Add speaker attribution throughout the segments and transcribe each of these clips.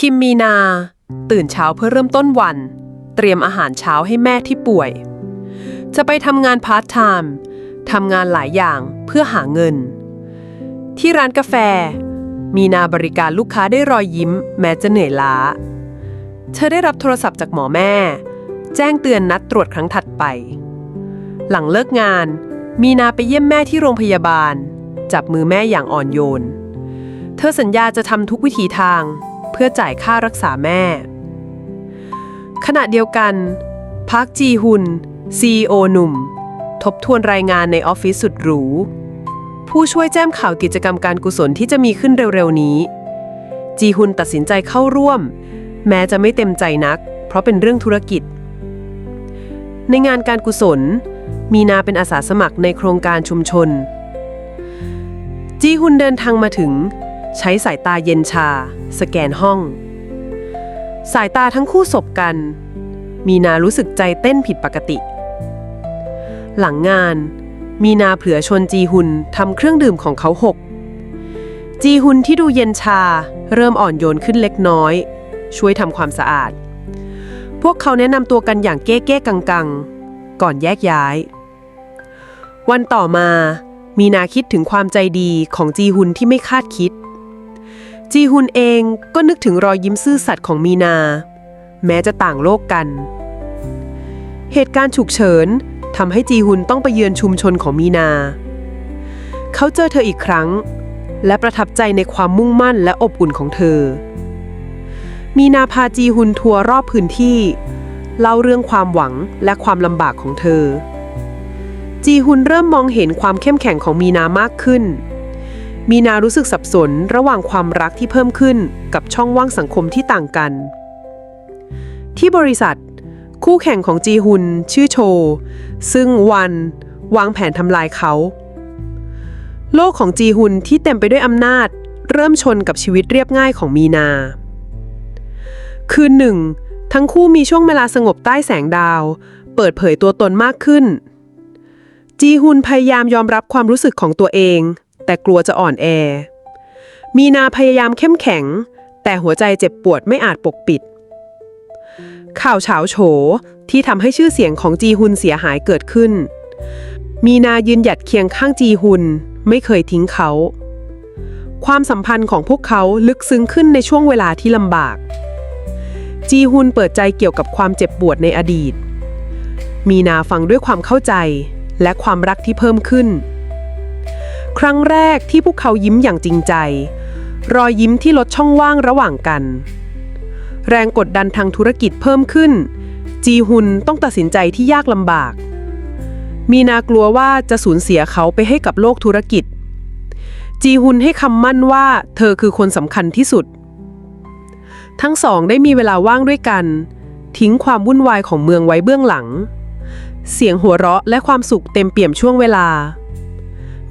Speaker 1: คิมมีนา ตื่นเช้าเพื่อเริ่มต้นวัน เตรียมอาหารเช้าให้แม่ที่ป่วย จะไปทำงานพาร์ทไทม์ทำงานหลายอย่างเพื่อหาเงิน ที่ร้านกาแฟ มีนาบริการลูกค้าได้รอยยิ้ม แม้จะเหนื่อยล้า เธอได้รับโทรศัพท์จากหมอแม่ แจ้งเตือนนัดตรวจครั้งถัดไป หลังเลิกงาน มีนาไปเยี่ยมแม่ที่โรงพยาบาล จับมือแม่อย่างอ่อนโยน เธอสัญญาจะทำทุกวิถีทาง เพื่อจ่ายค่ารักษาแม่ ขณะเดียวกันพักจีฮุน CEO หนุ่ม ทบทวนรายงานในออฟฟิศสุดหรู ผู้ช่วยแจ้มข่าวกิจกรรมการกุศลที่จะมีขึ้นเร็วๆนี้ จีฮุนตัดสินใจเข้าร่วม แม้จะไม่เต็มใจนัก เพราะเป็นเรื่องธุรกิจ ในงานการกุศล มีนาเป็นอาสาสมัครในโครงการชุมชน จีฮุนเดินทางมาถึง ใช้สายตาเย็นชา สแกนห้อง สายตาทั้งคู่สบกัน มีนารู้สึกใจเต้นผิดปกติ หลังงาน มีนาเผื่อชวนจีฮุนทำเครื่องดื่มของเขาหก จีฮุนที่ดูเย็นชา เริ่มอ่อนโยนขึ้นเล็กน้อย ช่วยทำความสะอาด พวกเขาแนะนำตัวกันอย่างเก้เก้กังกังๆก่อนแยกย้าย วันต่อมามีนาคิดถึงความใจดีของจีฮุนที่ไม่คาดคิด จีฮุนเองก็นึกถึงรอยยิ้มซื่อสัตย์ของมีนา แม้จะต่างโลกกัน เหตุการณ์ฉุกเฉินทำให้จีฮุนต้องไปเยือนชุมชนของมีนา เขาเจอเธออีกครั้ง และประทับใจในความมุ่งมั่นและอบอุ่นของเธอ มีนาพาจีฮุนทัวร์รอบพื้นที่ เล่าเรื่องความหวังและความลำบากของเธอ จีฮุนเริ่มมองเห็นความเข้มแข็งของมีนามากขึ้น มีนารู้สึกสับสนระหว่างความรักที่เพิ่มขึ้นกับช่องว่างสังคมที่ต่างกัน ที่บริษัท คู่แข่งของจีฮุนชื่อโช ซึ่งวันวางแผนทำลายเขา โลกของจีฮุนที่เต็มไปด้วยอำนาจ เริ่มชนกับชีวิตเรียบง่ายของมีนา คืนหนึ่ง ทั้งคู่มีช่วงเวลาสงบใต้แสงดาว เปิดเผยตัวตนมากขึ้นจีฮุนพยายามยอมรับความรู้สึกของตัวเอง แต่กลัวจะอ่อนแอ มีนาพยายามเข้มแข็ง แต่หัวใจเจ็บปวดไม่อาจปกปิด ข่าวเฉาโฉที่ทำให้ชื่อเสียงของจีฮุนเสียหายเกิดขึ้น มีนายืนหยัดเคียงข้างจีฮุนไม่เคยทิ้งเขา ความสัมพันธ์ของพวกเขาลึกซึ้งขึ้นในช่วงเวลาที่ลำบาก จีฮุนเปิดใจเกี่ยวกับความเจ็บปวดในอดีต มีนาฟังด้วยความเข้าใจและความรักที่เพิ่มขึ้น ครั้งแรกที่พวกเขายิ้มอย่างจริงใจ รอยยิ้มที่ลดช่องว่างระหว่างกัน แรงกดดันทางธุรกิจเพิ่มขึ้น จีฮุนต้องตัดสินใจที่ยากลำบาก มีนากลัวว่าจะสูญเสียเขาไปให้กับโลกธุรกิจ จีฮุนให้คำมั่นว่าเธอคือคนสำคัญที่สุด ทั้งสองได้มีเวลาว่างด้วยกัน ทิ้งความวุ่นวายของเมืองไว้เบื้องหลัง เสียงหัวเราะและความสุขเต็มเปี่ยมช่วงเวลา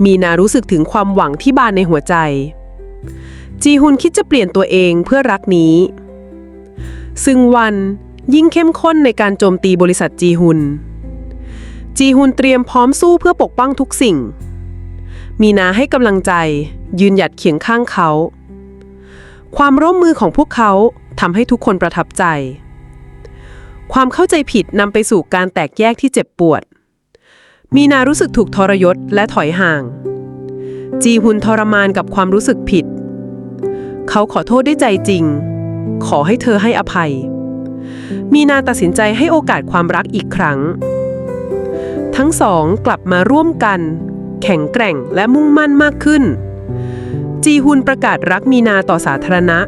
Speaker 1: มีนารู้สึกถึงความหวังที่บานในหัวใจ จีฮุนคิดจะเปลี่ยนตัวเองเพื่อรักนี้ ซึ่งวันยิ่งเข้มข้นในการโจมตีบริษัทจีฮุน จีฮุนเตรียมพร้อมสู้เพื่อปกป้องทุกสิ่ง มีนาให้กำลังใจ ยืนหยัดเคียงข้างเขา ความร่วมมือของพวกเขาทำให้ทุกคนประทับใจ ความเข้าใจผิดนำไปสู่การแตกแยกที่เจ็บปวด มีนารู้สึกถูกทรยศและถอยห่าง จีฮุนทรมานกับความรู้สึกผิด เขาขอโทษด้วยใจจริง ขอให้เธอให้อภัย มีนาตัดสินใจให้โอกาสความรักอีกครั้ง ทั้งสองกลับมาร่วมกัน แข็งแกร่งและมุ่งมั่นมากขึ้น จีฮุนประกาศรักมีนาต่อสาธารณะ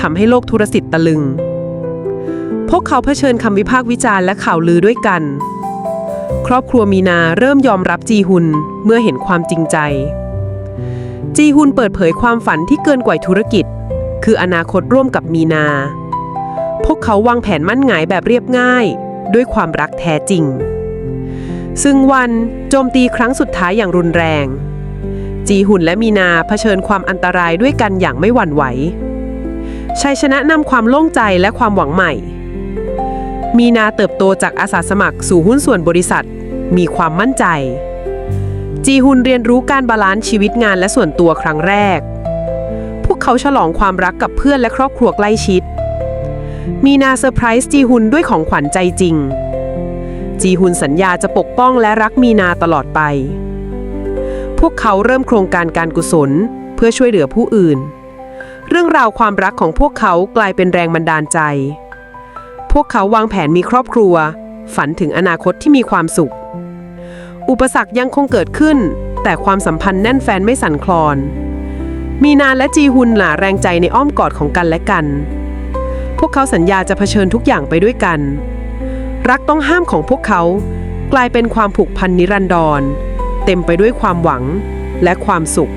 Speaker 1: ทำให้โลกธุรสิทธิ์ตะลึง พวกเขาเผชิญคำวิพากษ์วิจารณ์และข่าวลือด้วยกัน ครอบครัวมีนาเริ่มยอมรับจีฮุนเมื่อเห็นความจริงใจ จีฮุนเปิดเผยความฝันที่เกินกว่าธุรกิจ คืออนาคตร่วมกับมีนา พวกเขาวางแผนมั่นหงายแบบเรียบง่าย ด้วยความรักแท้จริง ซึ่งวันโจมตีครั้งสุดท้ายอย่างรุนแรง จีฮุนและมีนาเผชิญความอันตรายด้วยกันอย่างไม่หวั่นไหวชัยชนะนำความโล่งใจและความหวังใหม่ มีนาเติบโตจากอาสาสมัครสู่หุ้นส่วนบริษัท มีความมั่นใจ จีฮุนเรียนรู้การบาลานซ์ชีวิตงานและส่วนตัวครั้งแรก พวกเขาฉลองความรักกับเพื่อนและครอบครัวใกล้ชิด มีนาเซอร์ไพรส์จีฮุนด้วยของขวัญใจจริง จีฮุนสัญญาจะปกป้องและรักมีนาตลอดไป พวกเขาเริ่มโครงการการกุศลเพื่อช่วยเหลือผู้อื่น เรื่องราวความรักของพวกเขากลายเป็นแรงบันดาลใจ พวกเขาวางแผนมีครอบครัว ฝันถึงอนาคตที่มีความสุข อุปสรรคยังคงเกิดขึ้น แต่ความสัมพันธ์แน่นแฟนไม่สั่นคลอน มีนานและจีฮุนหล่าแรงใจในอ้อมกอดของกันและกัน พวกเขาสัญญาจะเผชิญทุกอย่างไปด้วยกัน รักต้องห้ามของพวกเขา กลายเป็นความผูกพันนิรันดรเต็มไปด้วยความหวังและความสุข